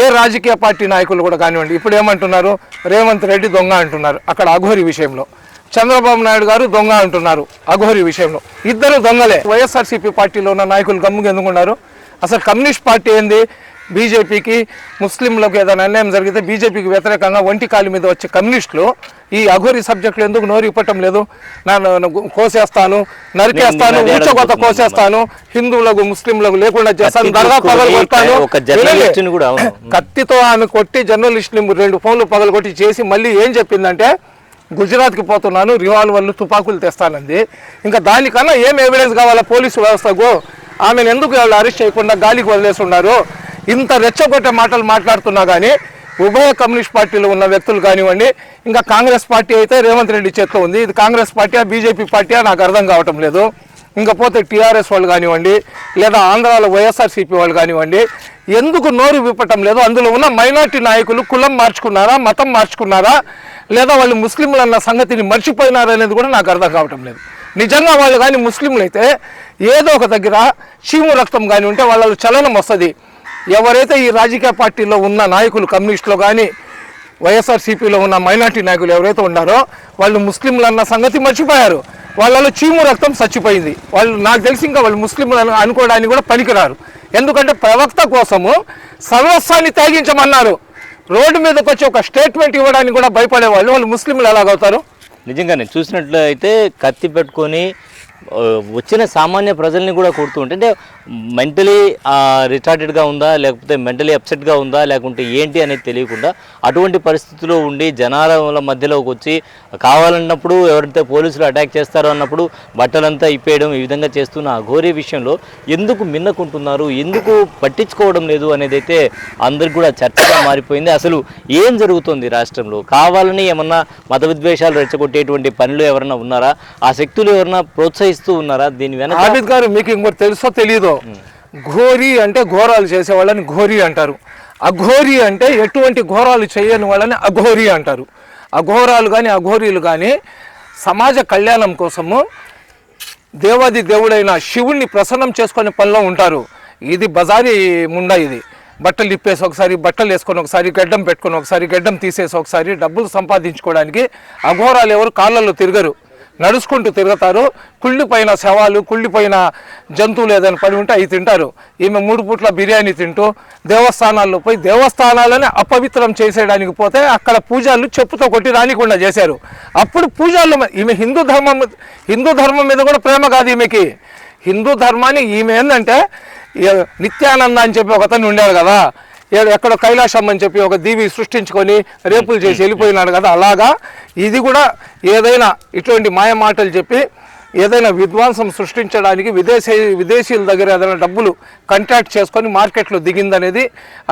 ఏ రాజకీయ పార్టీ నాయకులు కూడా కానివ్వండి ఇప్పుడు ఏమంటున్నారు? రేవంత్ రెడ్డి దొంగ అంటున్నారు అక్కడ అఘోరి విషయంలో. చంద్రబాబు నాయుడు గారు దొంగ అంటున్నారు అఘోరి విషయంలో. ఇద్దరు దొంగలే. వైఎస్ఆర్సీపీ పార్టీలో ఉన్న నాయకులు గమ్ముగా ఎందుకున్నారు అసలు కమ్యూనిస్ట్ పార్టీ ఏంది? బీజేపీకి ముస్లింలకు ఏదైనా అన్యాయం జరిగితే బీజేపీకి వ్యతిరేకంగా ఒంటి కాలి మీద వచ్చే కమ్యూనిస్టులు ఈ అఘోరి సబ్జెక్టులు ఎందుకు నోరు ఇప్పటం లేదు? నా నా- కోసేస్తాను నరికేస్తాను అడుగుతున్నాను. కోసేస్తాను హిందువులకు ముస్లింలకు లేకుండా చేస్తాను దర్గా పగలు కొడతాను. కత్తితో ఆమె కొట్టి జర్నలిస్టుని రెండు ఫోన్లు పగలు కొట్టి చేసి మళ్ళీ ఏం చెప్పిందంటే గుజరాత్కి పోతున్నాను రివాల్వర్లు తుపాకులు తెస్తానంది. ఇంకా దానికన్నా ఏం ఎవిడెన్స్ కావాలా? పోలీసు వ్యవస్థకు ఆమెను ఎందుకు వాళ్ళు అరెస్ట్ చేయకుండా గాలికి వదిలేసి ఉన్నారు? ఇంత రెచ్చగొట్టే మాటలు మాట్లాడుతున్నా కానీ ఉభయ కమ్యూనిస్ట్ పార్టీలో ఉన్న వ్యక్తులు కానివ్వండి ఇంకా కాంగ్రెస్ పార్టీ అయితే రేవంత్ రెడ్డి చేతిలో ఉంది. ఇది కాంగ్రెస్ పార్టీయా బీజేపీ పార్టీయా నాకు అర్థం కావటం లేదు. ఇంకా పోతే టీఆర్ఎస్ వాళ్ళు కానివ్వండి లేదా ఆంధ్రాలో వైఎస్ఆర్సీపీ వాళ్ళు కానివ్వండి ఎందుకు నోరు విప్పటం లేదు? అందులో ఉన్న మైనార్టీ నాయకులు కులం మార్చుకున్నారా మతం మార్చుకున్నారా లేదా వాళ్ళు ముస్లింలు అన్న సంగతిని మర్చిపోయినారా అనేది కూడా నాకు అర్థం కావటం లేదు. నిజంగా వాళ్ళు కానీ ముస్లింలు అయితే ఏదో ఒక దగ్గర చీము రక్తం కానీ ఉంటే వాళ్ళ చలనం వస్తుంది. ఎవరైతే ఈ రాజకీయ పార్టీలో ఉన్న నాయకులు కమ్యూనిస్టులో కానీ వైఎస్ఆర్సీపీలో ఉన్న మైనార్టీ నాయకులు ఎవరైతే ఉన్నారో వాళ్ళు ముస్లింలు అన్న సంగతి మర్చిపోయారు. వాళ్ళలో చీము రక్తం చచ్చిపోయింది. వాళ్ళు నాకు తెలిసి ఇంకా వాళ్ళు ముస్లింలు అనుకోవడానికి కూడా పనికిరారు. ఎందుకంటే ప్రవక్త కోసము సర్వస్వాన్ని త్యాగించమన్నారు. రోడ్డు మీదకి వచ్చి ఒక స్టేట్మెంట్ ఇవ్వడానికి కూడా భయపడే వాళ్ళు వాళ్ళు ముస్లింలు ఎలాగవుతారు? నిజంగానే నేను చూసినట్లయితే కత్తి పెట్టుకొని వచ్చిన సామాన్య ప్రజల్ని కూడా కొడుతూ ఉంటే అంటే మెంటలీ రిటార్టెడ్గా ఉందా లేకపోతే మెంటలీ అప్సెట్గా ఉందా లేకుంటే ఏంటి అనేది తెలియకుండా అటువంటి పరిస్థితిలో ఉండి జనాల మధ్యలోకి వచ్చి కావాలన్నప్పుడు ఎవరైతే పోలీసులు అటాక్ చేస్తారో అన్నప్పుడు బట్టలంతా ఇప్పేయడం ఈ విధంగా చేస్తున్న ఆ ఘోరీ విషయంలో ఎందుకు మిన్నకుంటున్నారు ఎందుకు పట్టించుకోవడం లేదు అనేది అయితే అందరికి కూడా చర్చగా మారిపోయింది. అసలు ఏం జరుగుతుంది రాష్ట్రంలో? కావాలని ఏమన్నా మత విద్వేషాలు రెచ్చగొట్టేటువంటి పనులు ఎవరైనా ఉన్నారా? ఆ శక్తులు ఎవరైనా ప్రోత్సహిస్తూ ఉన్నారా? దీని వెనక గారు మీకు ఇంకోటి తెలుసో తెలియదో ఘోరీ అంటే ఘోరాలు చేసే వాళ్ళని ఘోరీ అంటారు. అఘోరీ అంటే ఎటువంటి ఘోరాలు చేయని వాళ్ళని అఘోరీ అంటారు. అఘోరాలు కానీ అఘోరీలు కానీ సమాజ కళ్యాణం కోసము దేవాది దేవుడైన శివుణ్ణి ప్రసన్నం చేసుకునే పనిలో ఉంటారు. ఇది బజారీ ముండ ఇది. బట్టలు ఇప్పేసి ఒకసారి బట్టలు వేసుకొని ఒకసారి గడ్డం పెట్టుకొని ఒకసారి గడ్డం తీసేసి ఒకసారి డబ్బులు సంపాదించుకోవడానికి అఘోరాలు ఎవరు కాళ్ళల్లో తిరగరు. నడుచుకుంటూ తిరుగుతారు. కుళ్ళిపోయిన శవాలు కుళ్ళిపోయిన జంతువులు ఏదైనా పడి ఉంటే అవి తింటారు. ఈమె మూడు పూట్ల బిర్యానీ తింటూ దేవస్థానాల్లో పోయి దేవస్థానాలని అపవిత్రం చేసేయడానికి పోతే అక్కడ పూజలు చెప్పుతో కొట్టి రానికుండా చేశారు. అప్పుడు పూజలు ఈమె హిందూ ధర్మం హిందూ ధర్మం మీద కూడా ప్రేమ కాదు ఈమెకి. హిందూ ధర్మాన్ని ఈమె ఏంటంటే నిత్యానంద అని చెప్పి ఒకతను ఉండాడు కదా. ఎక్కడో కైలాసం అని చెప్పి ఒక దీవి సృష్టించుకొని రేపులు చేసి వెళ్ళిపోయినాడు కదా. అలాగా ఇది కూడా ఏదైనా ఇటువంటి మాయ మాటలు చెప్పి ఏదైనా విధ్వంసం సృష్టించడానికి విదేశీ విదేశీయుల దగ్గర ఏదైనా డబ్బులు కంట్రాక్ట్ చేసుకొని మార్కెట్లో దిగిందనేది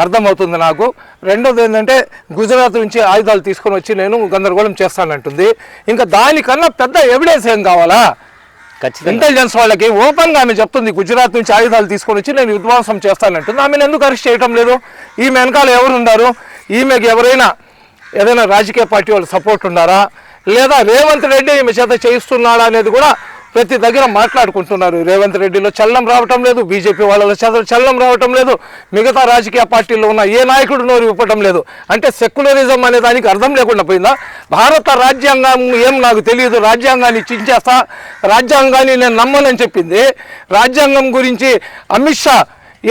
అర్థమవుతుంది నాకు. రెండోది ఏంటంటే గుజరాత్ నుంచి ఆయుధాలు తీసుకొని వచ్చి నేను గందరగోళం చేస్తానంటుంది. ఇంకా దానికన్నా పెద్ద ఎవిడెన్స్ ఏం కావాలా? ఇంటెలిజెన్స్ వాళ్ళకి ఓపెన్గా ఆమె చెప్తుంది గుజరాత్ నుంచి ఆయుధాలు తీసుకొని వచ్చి నేను విధ్వంసం చేస్తానంటుంది. ఆమెను ఎందుకు అరెస్ట్ చేయటం లేదు? ఈమె వెనకాల ఎవరు ఉన్నారు ఈమెకి ఎవరైనా ఏదైనా రాజకీయ పార్టీ వాళ్ళు సపోర్ట్ ఉన్నారా? లేదా రేవంత్ రెడ్డి ఈమె చేత చేయిస్తున్నాడా అనేది కూడా ప్రతి దగ్గర మాట్లాడుకుంటున్నారు. రేవంత్ రెడ్డిలో చల్లం రావటం లేదు బీజేపీ వాళ్ళలో చదవ చల్లం రావటం లేదు మిగతా రాజకీయ పార్టీల్లో ఉన్న ఏ నాయకుడు నోరు ఇవ్వటం లేదు. అంటే సెక్యులరిజం అనే దానికి అర్థం లేకుండా పోయిందా? భారత రాజ్యాంగం ఏం నాకు తెలియదు రాజ్యాంగాన్ని చించేస్తా రాజ్యాంగాన్ని నేను నమ్మనని చెప్పింది. రాజ్యాంగం గురించి అమిత్ షా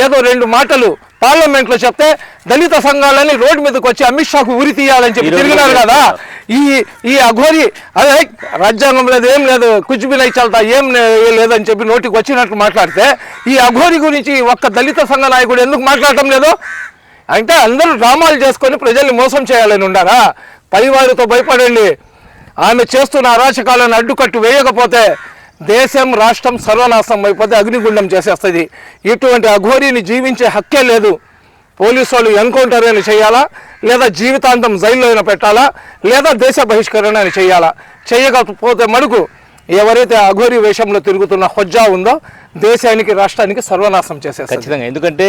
ఏదో రెండు మాటలు పార్లమెంట్లో చెప్తే దళిత సంఘాలని రోడ్డు మీదకి వచ్చి అమిత్ షాకు ఉరి తీయాలని చెప్పి తిరిగినారు కదా. ఈ ఈ అఘోరి అదే రాజ్యాంగం లేదు ఏం లేదు కుచ్చిబినై చల్తా ఏం లే- లేదని చెప్పి నోటికి వచ్చినట్లు మాట్లాడితే ఈ అఘోరి గురించి ఒక్క దళిత సంఘ నాయకుడు ఎందుకు మాట్లాడటం లేదు? అంటే అందరూ డ్రామాలు చేసుకొని ప్రజల్ని మోసం చేయాలని ఉండారా? పైవారితో భయపడండి. ఆమె చేస్తున్న అరాచకాలను అడ్డుకట్టు వేయకపోతే దేశం రాష్ట్రం సర్వనాశనం అయిపోతే అగ్నిగుండం చేసేస్తుంది. ఇటువంటి అఘోరిని జీవించే హక్కే లేదు. పోలీసు వాళ్ళు ఎన్కౌంటర్ అని చేయాలా? లేదా జీవితాంతం జైల్లో అయినా పెట్టాలా? లేదా దేశ బహిష్కరణ అని చేయాలా? చేయకపోతే మడుకు ఎవరైతే అఘోరి వేషంలో తిరుగుతున్న హొజ్జా ఉందో దేశానికి రాష్ట్రానికి సర్వనాశనం చేసేస్తారు ఖచ్చితంగా. ఎందుకంటే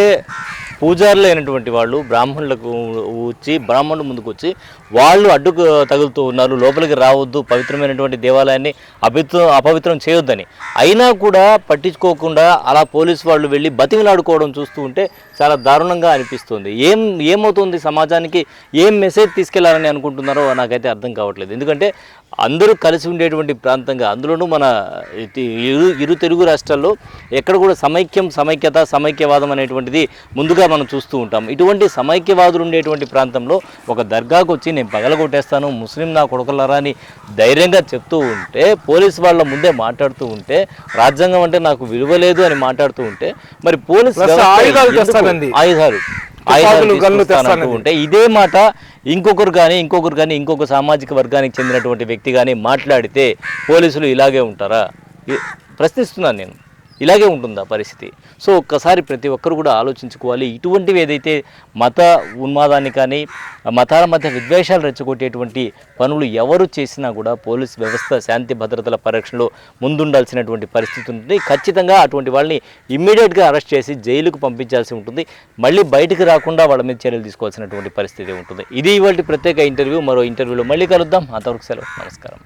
పూజారులు అయినటువంటి వాళ్ళు బ్రాహ్మణులకు వచ్చి బ్రాహ్మణుల ముందుకు వచ్చి వాళ్ళు అడ్డుకు తగులుతూ ఉన్నారు. లోపలికి రావద్దు పవిత్రమైనటువంటి దేవాలయాన్ని అపిత్రం అపవిత్రం చేయొద్దని. అయినా కూడా పట్టించుకోకుండా అలా పోలీసు వాళ్ళు వెళ్ళి బతిమిలాడుకోవడం చూస్తూ ఉంటే చాలా దారుణంగా అనిపిస్తుంది. ఏం ఏమవుతుంది సమాజానికి? ఏం మెసేజ్ తీసుకెళ్ళాలని అనుకుంటున్నారో నాకైతే అర్థం కావట్లేదు. ఎందుకంటే అందరూ కలిసి ఉండేటువంటి ప్రాంతంగా అందులోనూ మన ఇరు ఇరు తెలుగు రాష్ట్రాల్లో ఎక్కడ కూడా సమైక్యం సమైక్యత సమైక్యవాదం అనేటువంటిది ముందుగా మనం చూస్తూ ఉంటాం. ఇటువంటి సమైక్యవాదులు ఉండేటువంటి ప్రాంతంలో ఒక దర్గాకు వచ్చి నేను పగలగొట్టేస్తాను ముస్లిం నా కొడుకులారా అని ధైర్యంగా చెప్తూ ఉంటే పోలీస్ వాళ్ళ ముందే మాట్లాడుతూ ఉంటే రాజ్యాంగం అంటే నాకు విలువ లేదు అని మాట్లాడుతూ ఉంటే మరి పోలీస్ ఆయుధాలు. ఉంటే ఇదే మాట ఇంకొకరు కానీ ఇంకొకరు కానీ ఇంకొక సామాజిక వర్గానికి చెందినటువంటి వ్యక్తి కానీ మాట్లాడితే పోలీసులు ఇలాగే ఉంటారా? ప్రశ్నిస్తున్నాను నేను. ఇలాగే ఉంటుందా పరిస్థితి? సో ఒక్కసారి ప్రతి ఒక్కరు కూడా ఆలోచించుకోవాలి. ఇటువంటివి ఏదైతే మత ఉన్మాదాన్ని కానీ మతాల మధ్య విద్వేషాలు రెచ్చగొట్టేటువంటి పనులు ఎవరు చేసినా కూడా పోలీస్ వ్యవస్థ శాంతి భద్రతల పరిరక్షణలో ముందుండాల్సినటువంటి పరిస్థితి ఉంటుంది. ఖచ్చితంగా అటువంటి వాళ్ళని ఇమ్మీడియట్గా అరెస్ట్ చేసి జైలుకు పంపించాల్సి ఉంటుంది. మళ్ళీ బయటికి రాకుండా వాళ్ళ మీద చర్యలు తీసుకోవాల్సినటువంటి పరిస్థితి ఉంటుంది. ఇది ఇవాళ ప్రత్యేక ఇంటర్వ్యూ. మరో ఇంటర్వ్యూలో మళ్ళీ కలుద్దాం. అంతవరకు సెలవు. నమస్కారం.